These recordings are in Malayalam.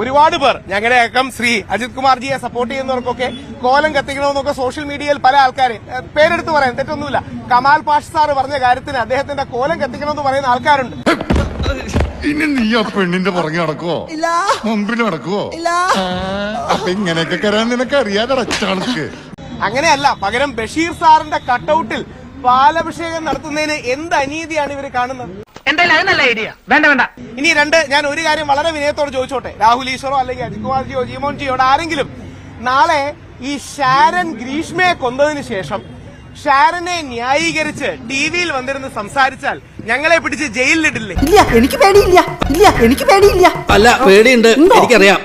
ഒരുപാട് പേർ ഞങ്ങളുടെ അക്കം ശ്രീ അജിത് കുമാർജിയെ സപ്പോർട്ട് ചെയ്യുന്നവർക്കൊക്കെ കോലം കത്തിക്കണമെന്നൊക്കെ സോഷ്യൽ മീഡിയയിൽ പല ആൾക്കാർ പേരെടുത്ത് പറയാൻ തെറ്റൊന്നുമില്ല. കമാൽ പാഷ് സാർ പറഞ്ഞ കാര്യത്തിന് അദ്ദേഹത്തിന്റെ കോലം കത്തിക്കണമെന്ന് പറയുന്ന ആൾക്കാരുണ്ട്. ഇനി നീ ആ പെണ്ണിന്റെ പുറകെ നടക്കുവോ? ഇല്ല. മുമ്പിൽ നടക്കുവോ? അപ്പൊ ഇങ്ങനെയൊക്കെ കരാൻ നിനക്ക് അറിയാതെ അങ്ങനെ അങ്ങനെയല്ല പകരം ബഷീർ സാറിന്റെ കട്ടൌട്ടിൽ പാലഭിഷേകം നടത്തുന്നതിന് എന്ത് അനീതിയാണ് ഇവർ കാണുന്നത്? എന്തായാലും അത് നല്ല ഐഡിയ വേണ്ട വേണ്ട. ഇനി രണ്ട് ഞാൻ ഒരു കാര്യം വളരെ വിനയത്തോട് ചോദിച്ചോട്ടെ. രാഹുൽ ഈശ്വറോ അല്ലെങ്കിൽ അജിത് കുമാർജിയോ ജീമോൻ ജിയോ ആരെങ്കിലും നാളെ ഈ ഷാരൻ ഗ്രീഷ്മയെ കൊന്നതിന് ശേഷം ഷാരനെ ന്യായീകരിച്ച് ടി വിയിൽ വന്നിരുന്ന് സംസാരിച്ചാൽ ഞങ്ങളെ പിടിച്ച് ജയിലിലിടില്ലേ ഇല്ല എനിക്ക് പേടിയില്ല. ഇല്ല എനിക്ക് പേടിയില്ല. അല്ല പേടിയുണ്ട്. എനിക്കറിയാം.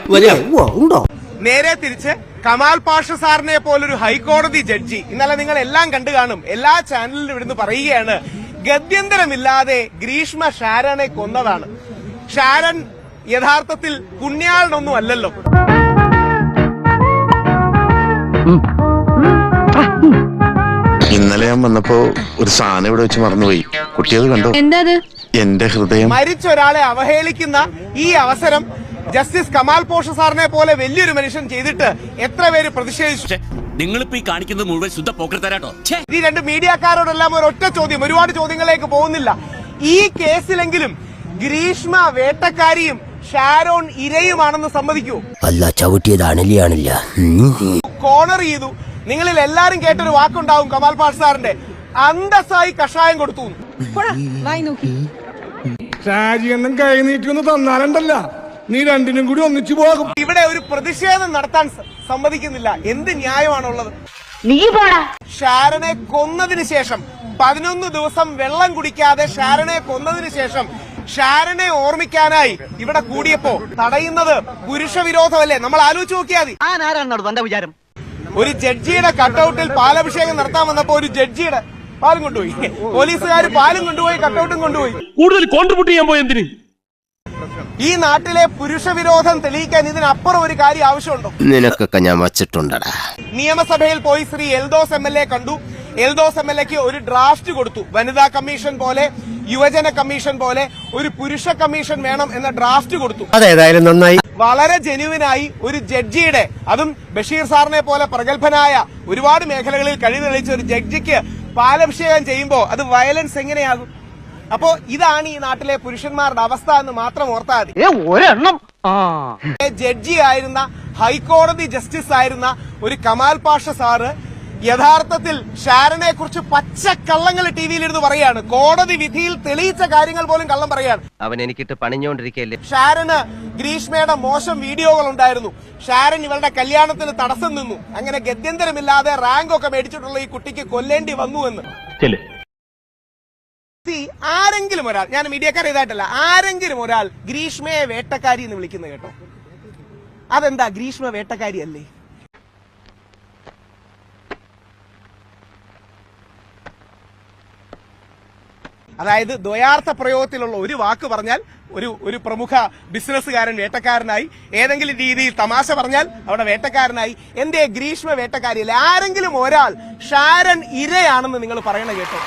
ഉണ്ടോ? നേരെ തിരിച്ച് കമാൽ പാഷ സാറിനെ പോലൊരു ഹൈക്കോടതി ജഡ്ജി. ഇന്നലെ നിങ്ങൾ എല്ലാം കണ്ടു കാണും. എല്ലാ ചാനലിലും ഇവിടുന്ന് പറയുകയാണ് ഗത്യന്തരമില്ലാതെ ഗ്രീഷ്മ ഷാരനെ കൊന്നതാണ്. ഷാരൻ യഥാർത്ഥത്തിൽ പുണ്യാളനൊന്നും അല്ലല്ലോ. ഇന്നലെ ഞാൻ വന്നപ്പോ ഒരു സാധനം ഇവിടെ വെച്ച് മറന്നുപോയി. കുട്ടിയത് കണ്ടോ? എന്താ എന്റെ ഹൃദയം. മരിച്ച ഒരാളെ അവഹേളിക്കുന്ന ഈ അവസരം ജസ്റ്റിസ് കമാൽ പോഷ സാറിനെ പോലെ വലിയൊരു മനുഷ്യൻ ചെയ്തിട്ട് എത്ര പേര് പ്രതിഷേധിച്ചു? നിങ്ങളിപ്പോ ഈ കാണിക്കുന്നത് മുഴുവൻ ശുദ്ധ പോക്കരത്തരാട്ടോ ഛേ. ഈ രണ്ട് മീഡിയക്കാരോടെല്ലാം ഒരു ഒറ്റ ചോദ്യം ഒരുപാട് ചോദ്യങ്ങളിലേക്ക് പോകുന്നില്ല. ഈ കേസിലെങ്കിലും ഗ്രീഷ്മ വേട്ടക്കാരിയും ഷാരോൺ ഇരയുമാണെന്ന് സമ്മതിക്കൂ. അല്ല ചവിട്ടിയത് കോണർ ചെയ്തു. നിങ്ങളിൽ എല്ലാരും കേട്ടൊരു വാക്കുണ്ടാവും കമാൽ പാഷ് സാറിന്റെ. അന്തസ്സായി കഷായം കൊടുത്തു എന്ന്. ഷാജിയൊന്നും കൈ നീട്ടി ഒന്ന് തന്നാലുണ്ടല്ല. നീ രണ്ടിനും കൂടി ഒന്നിച്ചു പോകും. ഇവിടെ ഒരു പ്രതിഷേധം നടത്താൻ സമ്മതിക്കുന്നില്ല. എന്ത് ന്യായമാണുള്ളത്? നീ പോടാ. ഷാരനെ കൊന്നതിന് ശേഷം പതിനൊന്ന് ദിവസം വെള്ളം കുടിക്കാതെ ഷാരനെ കൊന്നതിന് ശേഷം ഷാരനെ ഓർമ്മിക്കാനായി ഇവിടെ കൂടിയപ്പോ തടയുന്നത് പുരുഷ വിരോധമല്ലേ നമ്മൾ ആലോചിച്ച് നോക്കിയാൽ മതി. വിചാരം. ഒരു ജഡ്ജിയുടെ കട്ടൌട്ടിൽ പാലഭിഷേകം നടത്താൻ വന്നപ്പോ ഒരു ജഡ്ജിയുടെ പാലും കൊണ്ടുപോയി. പോലീസുകാർ പാലും കൊണ്ടുപോയി കട്ടൌട്ടും കൊണ്ടുപോയി. കൂടുതൽ കോൺട്രിബ്യൂട്ട് ചെയ്യാൻ പോയി എന്തിന്? ഈ നാട്ടിലെ പുരുഷ വിരോധം തെളിയിക്കാൻ ഇതിനപ്പുറം ഒരു കാര്യം ആവശ്യമുണ്ടോ? നിനക്കൊക്കെ ഞാൻ വച്ചിട്ടുണ്ടടാ. നിയമസഭയിൽ പോയി Shri Eldhose M L A കണ്ടു. എൽദോസ് എം എൽ എക്ക് ഒരു ഡ്രാഫ്റ്റ് കൊടുത്തു. വനിതാ കമ്മീഷൻ പോലെ യുവജന കമ്മീഷൻ പോലെ ഒരു പുരുഷ കമ്മീഷൻ വേണം എന്ന ഡ്രാഫ്റ്റ് കൊടുത്തു. അതേതായാലും നന്നായി. വളരെ ജെന്യുവിനായി ഒരു ജഡ്ജിയുടെ അതും ബഷീർ സാറിനെ പോലെ പ്രഗത്ഭനായ ഒരുപാട് മേഖലകളിൽ കഴിവ് തെളിയിച്ച ഒരു ജഡ്ജിക്ക് പാലഭിഷേകം ചെയ്യുമ്പോൾ അത് വയലൻസ് എങ്ങനെയാകും? അപ്പോ ഇതാണ് ഈ നാട്ടിലെ പുരുഷന്മാരുടെ അവസ്ഥ എന്ന് മാത്രം ഓർത്താൽ മതി. ഏ ഒരെണ്ണം? ആ. ജഡ്ജി ആയിരുന്ന ഹൈക്കോടതി ജസ്റ്റിസ് ആയിരുന്ന ഒരു കമാൽ പാഷ സാറ് യഥാർത്ഥത്തിൽ ഷാരനെ കുറിച്ച് പച്ചക്കള്ളങ്ങൾ ടി വിയിലിരുന്ന് പറയാണ്. കോടതി വിധിയിൽ തെളിയിച്ച കാര്യങ്ങൾ പോലും കള്ളം പറയാണ്. അവൻ എനിക്കിട്ട് പണിഞ്ഞോണ്ടിരിക്കല്ലേ ഷാരന് ഗ്രീഷ്മയുടെ മോശം വീഡിയോകൾ ഉണ്ടായിരുന്നു. ഷാരൻ ഇവളുടെ കല്യാണത്തിന് തടസ്സം നിന്നു. അങ്ങനെ ഗത്യന്തരമില്ലാതെ റാങ്ക് ഒക്കെ മേടിച്ചിട്ടുള്ള ഈ കുട്ടിക്ക് കൊല്ലേണ്ടി വന്നു എന്ന്. ആരെങ്കിലും ഒരാൾ ഞാൻ മീഡിയക്കാർ ഇതായിട്ടല്ല ആരെങ്കിലും ഒരാൾ ഗ്രീഷ്മയെ വേട്ടക്കാരി എന്ന് വിളിക്കുന്നത് കേട്ടോ. അതെന്താ ഗ്രീഷ്മ വേട്ടക്കാരി അല്ലേ? അതായത് ദ്വയാർത്ഥ പ്രയോഗത്തിലുള്ള ഒരു വാക്ക് പറഞ്ഞാൽ ഒരു ഒരു പ്രമുഖ ബിസിനസ്സുകാരൻ വേട്ടക്കാരനായി ഏതെങ്കിലും രീതിയിൽ തമാശ പറഞ്ഞാൽ അവിടെ വേട്ടക്കാരനായി. എന്തേ ഗ്രീഷ്മ വേട്ടക്കാരിയല്ലേ? ആരെങ്കിലും ഒരാൾ ഷാരൻ ഇരയാണെന്ന് നിങ്ങൾ പറയണ കേട്ടോ.